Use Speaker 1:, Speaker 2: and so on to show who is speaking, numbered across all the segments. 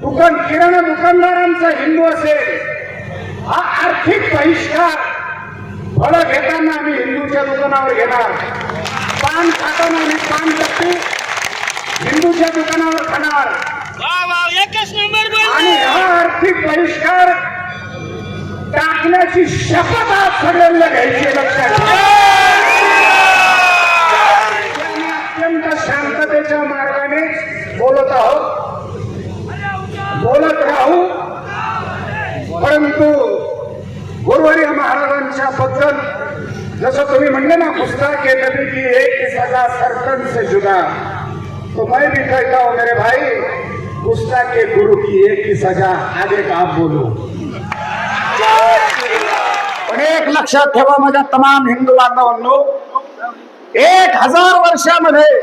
Speaker 1: दुकान किराणा दुकानदारांचा हिंदू असेल हा आर्थिक बहिष्कार फळं घेताना आम्ही हिंदूच्या दुकानावर घेणार. पान खाताना आम्ही पान टक्के हिंदूच्या दुकानावर खाणार. आणि हा आर्थिक बहिष्कार टाकण्याची शपथ आज सगळ्यांना घ्यायची लक्षात अत्यंत शांततेच्या मार्गाने बोलत आहोत बोलत राहू परंतु गुरुवारी महाराजांच्या बद्दल जसं तुम्ही के नबी की एक सजा सरतन से जुदा। तो मैं भी कहता हूँ मेरे भाई पुस्तक के गुरु की एक ही सजा आगे का आप बोलो। पण एक लक्षात ठेवा माझ्या तमाम हिंदू बांधवांनो एक हजार वर्षामध्ये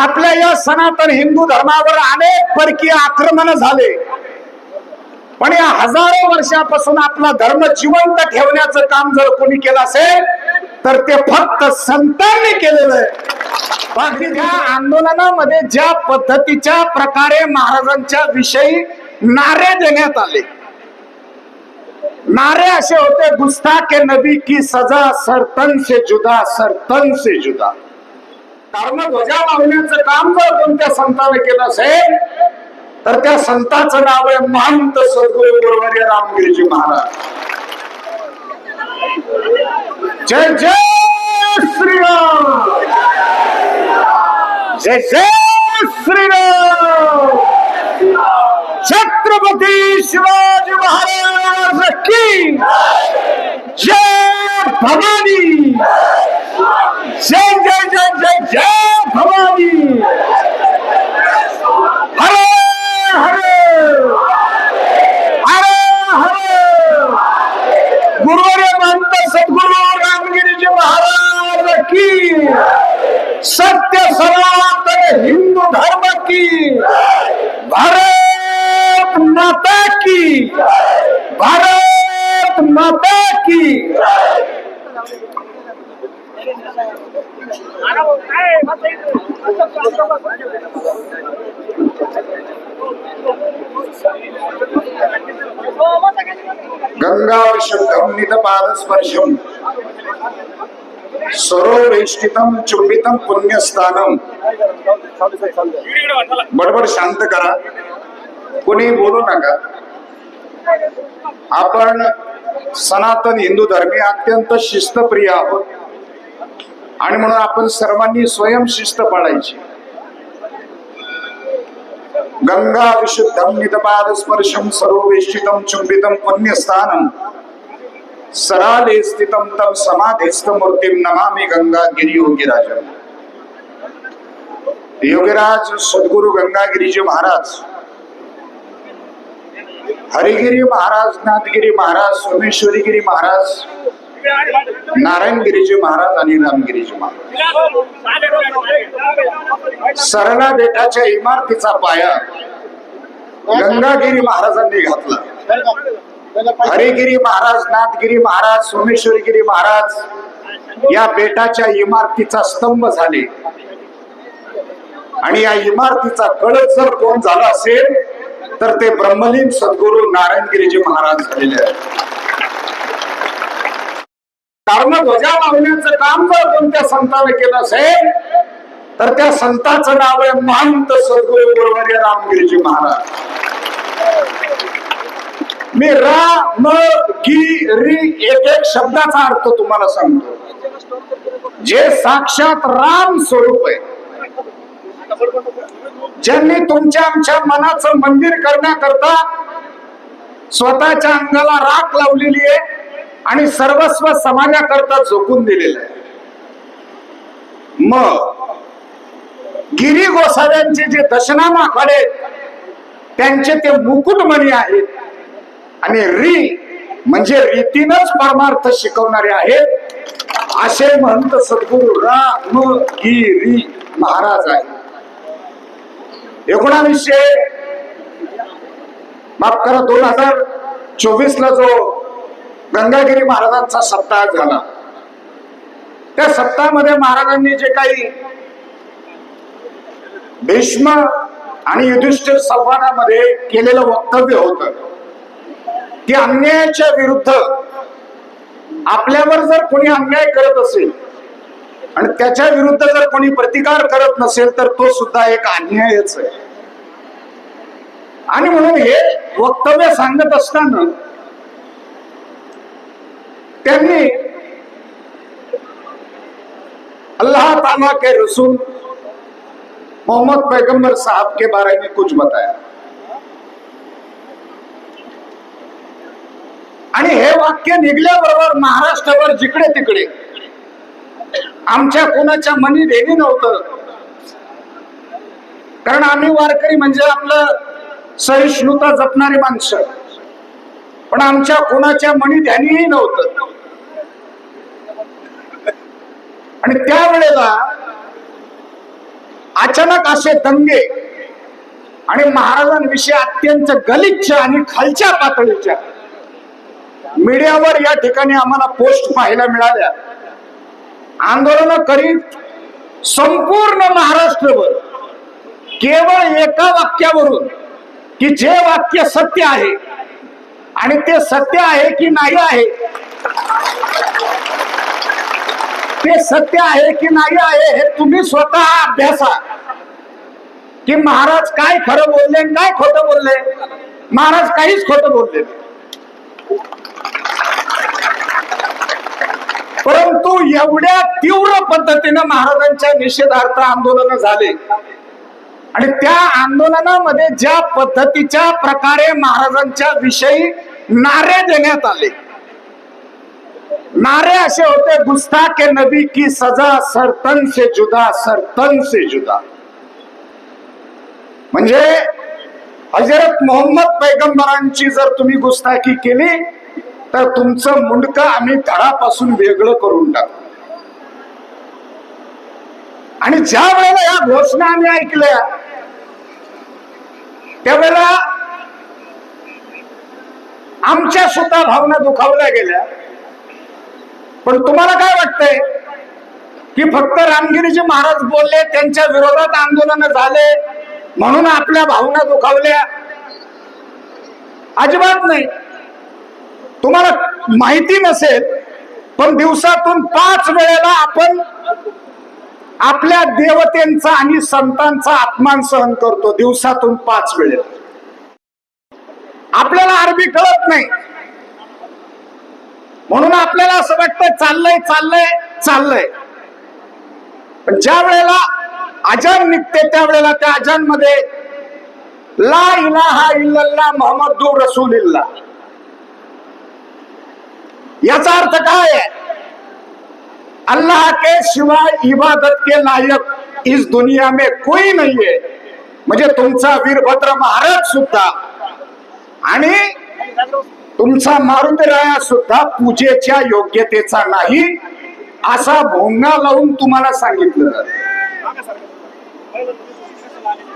Speaker 1: आपल्या या सनातन हिंदू धर्मावर अनेक परकीय आक्रमण झाले. पण या हजारो वर्षापासून आपला धर्म जिवंत ठेवण्याचं काम जर कोणी केलं असेल तर ते फक्त संतांनी केलेलं आहे. बाकी त्या आंदोलनामध्ये ज्या पद्धतीच्या प्रकारे महाराजांच्या विषयी नारे देण्यात आले. नारे असे होते गुस्ताके नबी की सजा सरतन से जुदा सरतन से जुदा. धर्मध्वजा मागण्याचं काम जर कोणत्या संताने केलं असेल तर त्या संताचं नाव आहे महंत सद्गुरु गुरुवर्य रामगिरीजी महाराज. जय जय श्रीराम! जय जय श्रीराम! छत्रपती शिवाजी महाराज की जय भवानी! जय जय जय जय जय भवानी हरे हरे हरे हरे गुरुवारे महंत सद्गुरु रामगिरीजी महाराज की सत्य सनातन हिंदू धर्म की। भारत माता की। भारत माता की। गंगा शुद्धम नितपाद स्पर्शम। सरोवेष्टितम चुंबितम पुण्यस्थानम बडबड शांत करा। कोणी बोलू नका। आपण सनातन हिंदू धर्मी अत्यंत शिस्तप्रिय आहोत आणि म्हणून आपण सर्वांनी स्वयं शिस्त पाळायची. गंगा विशुद्धम नितपाद स्पर्शम सर्ववेष्टितम चुंबितम पुण्यस्थानम सराले स्थितम तम समाधिस्थ मूर्तिम नमामि गंगा गिरी योगीराजम। योगीराज सद्गुरु गंगागिरीजी महाराज हरिगिरी महाराज नाथगिरी महाराज सोमेश्वरीगिरी महाराज नारायणगिरीजी महाराज आणि रामगिरीजी महाराज। सरला बेटाच्या इमारतीचा पाया गंगागिरी महाराजांनी घातला। हरिगिरी महाराज नाथगिरी महाराज सोमेश्वरगिरी महाराज या बेटाच्या इमारतीचा स्तंभ झाले. आणि या इमारतीचा कळस जर कोण झाला असेल तर ते ब्रह्मलीन सद्गुरु नारायणगिरीजी महाराज झालेले आहेत. कारण ध्वजा लावण्याचं काम जर कोणत्या संताने केलं असेल तर त्या संताचं नाव आहे महंत सद्गुरु गुरुवर्य रामगिरीजी महाराज. मी राम की री एक एक शब्दाचा अर्थ तुम्हाला सांगतो. जे साक्षात राम स्वरूप आहे ज्यांनी तुमच्या आमच्या मनाचं मंदिर करण्याकरता स्वतःच्या अंगाला राख लावलेली आहे आणि सर्वस्व समाजाकरता झोकून दिलेलं आहे. मग गिरी गोसाव्यांचे जे दशनामा आखाडे आहेत, त्यांचे ते मुकुटमणी आहेत. आणि री म्हणजे रीतीनच परमार्थ शिकवणारे आहेत. असे महंत सद्गुरु राम गिरी महाराज आहे एकोणावीसशे माफ करा दोन हजार चोवीस ला जो गंगागिरी महाराजांचा सप्ताह झाला. त्या सप्ताहामध्ये महाराजांनी जे काही भीष्म आणि युधिष्ठिर संवादामध्ये केलेलं वक्तव्य होतं की अन्यायाच्या विरुद्ध आपल्यावर जर कोणी अन्याय करत असेल आणि त्याच्या विरुद्ध जर कोणी प्रतिकार करत नसेल तर तो सुद्धा एक अन्यायच आहे. आणि म्हणून हे वक्तव्य सांगत असताना त्यांनी अल्लाह ताला के रसूल मोहम्मद पैगंबर साहब के बारे में कुछ बताया। आणि हे वाक्य निघल्याबरोबर महाराष्ट्रावर जिकडे तिकडे. आमच्या कोणाच्या मनी देणी नव्हतं. कारण आम्ही वारकरी म्हणजे आपलं सहिष्णुता जपणारी माणसं. पण आमच्या कोणाच्या मनी ध्यानीही नव्हतं. आणि त्यावेळेला अचानक असे दंगे आणि महाराजांविषयी अत्यंत गलिच्छ आणि खालच्या पातळीच्या मीडियावर या ठिकाणी आम्हाला पोस्ट पाहायला मिळाल्या. आंदोलन करीत संपूर्ण महाराष्ट्रभर केवळ एका वाक्यावरून की जे वाक्य सत्य आहे आणि ते सत्य आहे की नाही आहे ते सत्य आहे की नाही आहे हे तुम्ही स्वतः अभ्यासा. की महाराज काय खरं बोलले काय खोटं बोलले? महाराज काहीच खोटं बोलले नाही. परंतु एवढ्या तीव्र पद्धतीनं महाराजांच्या निषेधार्थ आंदोलन झाले. आणि त्या आंदोलनामध्ये ज्या पद्धतीच्या प्रकारे महाराजांच्या विषयी नारे देण्यात आले. नारे असे होते गुस्ता के नबी की सजा सरतन से जुदा सरतन से जुदा. म्हणजे हजरत मोहम्मद पैगंबरांची जर तुम्ही गुस्ताखी केली तर तुमचं मुंडकं आम्ही धडापासून वेगळं करून टाकू. आणि ज्या वेळेला या घोषणा आम्ही ऐकल्या त्यावेळेला आमच्या स्वतः भावना दुखावल्या गेल्या. पण तुम्हाला काय वाटतंय? की फक्त रामगिरीजी महाराज बोलले त्यांच्या विरोधात आंदोलन झाले म्हणून आपल्या भावना दुखावल्या? अजिबात नाही. तुम्हाला माहिती नसेल पण दिवसातून पाच वेळेला आपण आपल्या देवतेंचा आणि संतांचा अपमान सहन करतो दिवसातून पाच वेळेला. आपल्याला अरबी कळत नाही. म्हणून आपल्याला असं वाटतं चाललंय चाललंय चाललंय. पण ज्या वेळेला अजान निघते त्यावेळेला त्या अजानमध्ये ला इलाहा इल्लल्लाह रसूल इल्ला याचा अर्थ काय आहे? अल्लाह के शिवाय इबादत के लायक इस दुनिया में कोई नाहीये म्हणजे तुमचा वीरभद्र महाराज सुद्धा आणि तुमचा मारुतीराया सुद्धा पूजेच्या योग्यतेचा नाही असा भोंगा लावून तुम्हाला सांगितलं.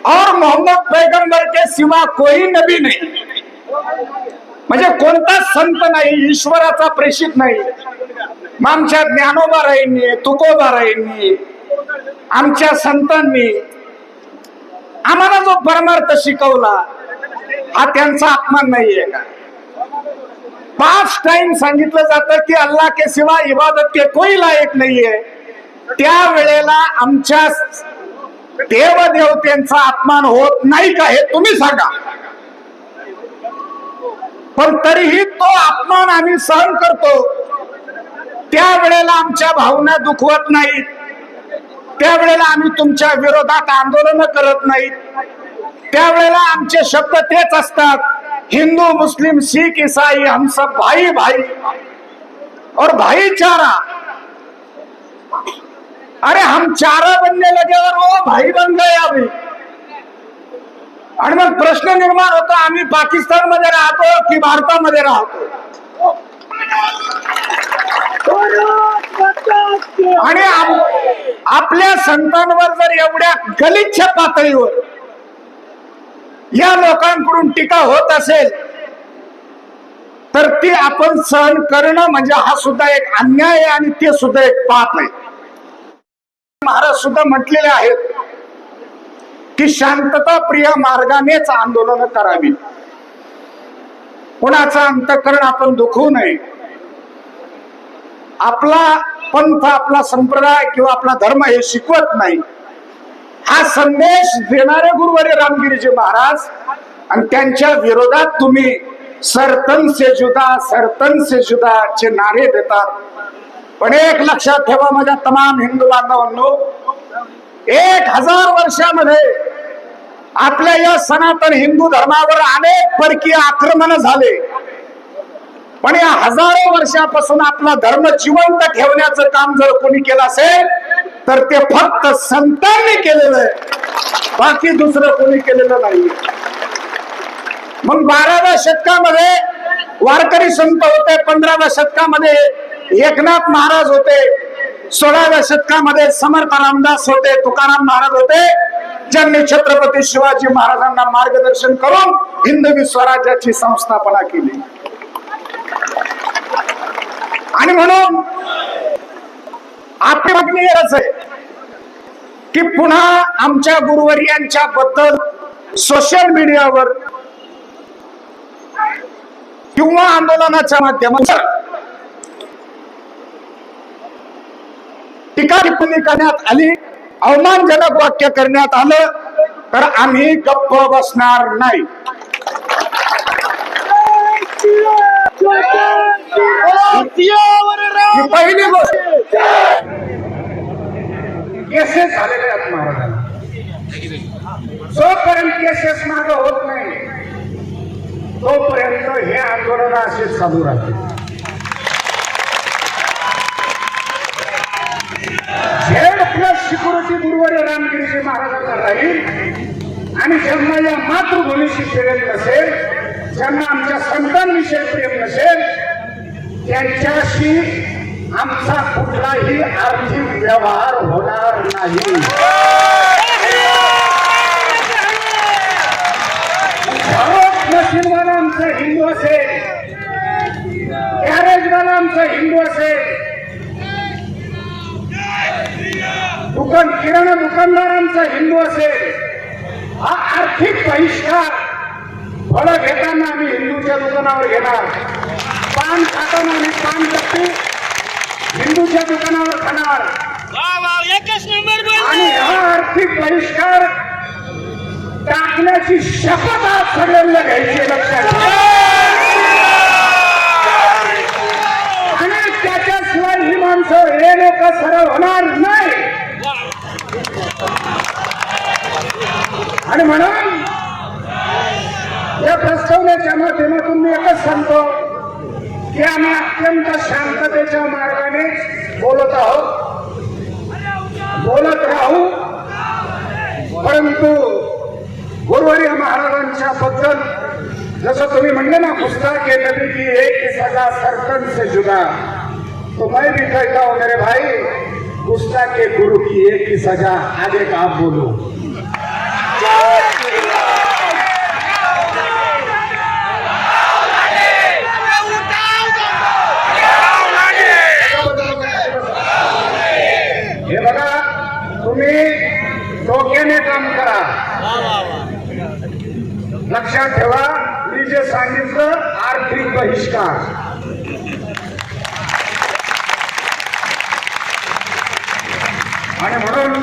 Speaker 1: और मोहम्मद पैगंबर के सिवा कोई नबी नाही. म्हणजे कोणताच संत नाही ईश्वराचा प्रेषित नाही. मग आमच्या ज्ञानोबाराईंनी तुकोबाराईंनी आमच्या संतांनी आम्हाला जो परमार्थ शिकवला हा त्यांचा अपमान नाहीये का? पाच टाइम सांगितलं जातं की अल्ला के सिवा इबादत के कोई लायक नाहीये. त्या वेळेला आमच्या देवदेवतेंचा अपमान होत नाही का हे तुम्ही सांगा. पण तरीही तो अपमान आम्ही सहन करतो. त्यावेळेला आमच्या भावना दुखवत नाहीत. त्यावेळेला आम्ही तुमच्या विरोधात आंदोलन करत नाहीत. त्यावेळेला आमचे शब्द तेच असतात हिंदू मुस्लिम सिख इसाई हम सब भाई भाई. और भाईचारा अरे हम चारा बनने लगे और वो भाई बन गए अभी. आणि मग प्रश्न निर्माण होतो आम्ही पाकिस्तानमध्ये राहतो की भारतामध्ये राहतो? आणि आपल्या संतांवर जर एवढ्या गलिच्छ पातळीवर या लोकांकडून टीका होत असेल तर ती आपण सहन करणं म्हणजे हा सुद्धा एक अन्याय आहे आणि ते सुद्धा एक पाप आहे. महाराज सुद्धा म्हटलेले आहेत की शांतता प्रिय मार्गानेच आंदोलन करावी. कोणाचं अंतकरण आपण दुखवू नये. आपला पंथ आपला संप्रदाय किंवा आपला धर्म हे शिकवत नाही. हा संदेश देणारे गुरुवारी रामगिरीजी महाराज आणि त्यांच्या विरोधात तुम्ही सरतन से जुदा सरतन से जुदा चे नारे देतात. पण एक लक्षात ठेवा माझ्या तमाम हिंदू बांधवांनो एक हजार वर्षामध्ये आपल्या या सनातन हिंदू धर्मावर अनेक परकीय आक्रमण झाले. पण या हजारो वर्षापासून आपला धर्म जिवंत ठेवण्याचं काम जर कोणी केलं असेल तर ते फक्त संतांनी केलेलं आहे. बाकी दुसरं कोणी केलेलं नाही मग बाराव्या शतकामध्ये वारकरी संत होते पंधराव्या शतकामध्ये एकनाथ महाराज होते. सोळाव्या शतकामध्ये समर्थ रामदास होते तुकाराम महाराज होते ज्यांनी छत्रपती शिवाजी महाराजांना मार्गदर्शन करून हिंदवी स्वराज्याची संस्थापना केली. आणि म्हणून आपली मागणी आहे की पुन्हा आमच्या गुरुवर्यांच्या बद्दल सोशल मीडियावर किंवा आंदोलनाच्या माध्यमातून टीका करण्यात आली. अवमानजनक वाक्य करण्यात आलं तर आम्ही गप्प बसणार नाही. पहिली गोष्ट. केसेस झालेले आहेत महाराजांना. जोपर्यंत केसेस माग होत नाही तोपर्यंत हे आंदोलन असे चालू राहते. झेड प्लस सिक्युरिटी गुरुवारी रामगिरीजी महाराजांना राहील आणि ज्यांना या मातृभूमीशी प्रेम नसेल ज्यांना आमच्या संतांविषयी प्रेम नसेल त्यांच्याशी आमचा कुठलाही आर्थिक व्यवहार होणार नाही. घरात आमचं हिंदू असेल. गॅरेजवाला आमचं हिंदू असेल. दुकान किराणा दुकानदार आमचा हिंदू असेल हा आर्थिक बहिष्कार फळं घेताना आम्ही हिंदूच्या दुकानावर घेणार. पान खाताना आम्ही पान टक्के हिंदूच्या दुकानावर खाणार. आणि हा आर्थिक बहिष्कार टाकण्याची शपथ आज सगळ्यांना घ्यायची लक्षात. आणि त्याच्याशिवाय ही माणसं हे लोक सरळ होणार नाही. आणि म्हणून या प्रस्तावनेच्या माध्यमातून मी एकच सांगतो की आम्ही अत्यंत शांततेच्या मार्गाने बोलत आहोत. बोलत राहू. परंतु गुरुवारी महाराजांच्या बद्दल जसं तुम्ही म्हणले ना पुस्तक के नबी की एक सजा सरकन से जुदा. तो मैं भी कहता हूं मेरे भाई गुस्ताख के गुरु की एक ही सजा आगे का आप बोलो। हे बघा तुम्ही डोक्याने काम करा. लक्षात ठेवा मी जे सांगितलं आर्थिक बहिष्कार आणि म्हणून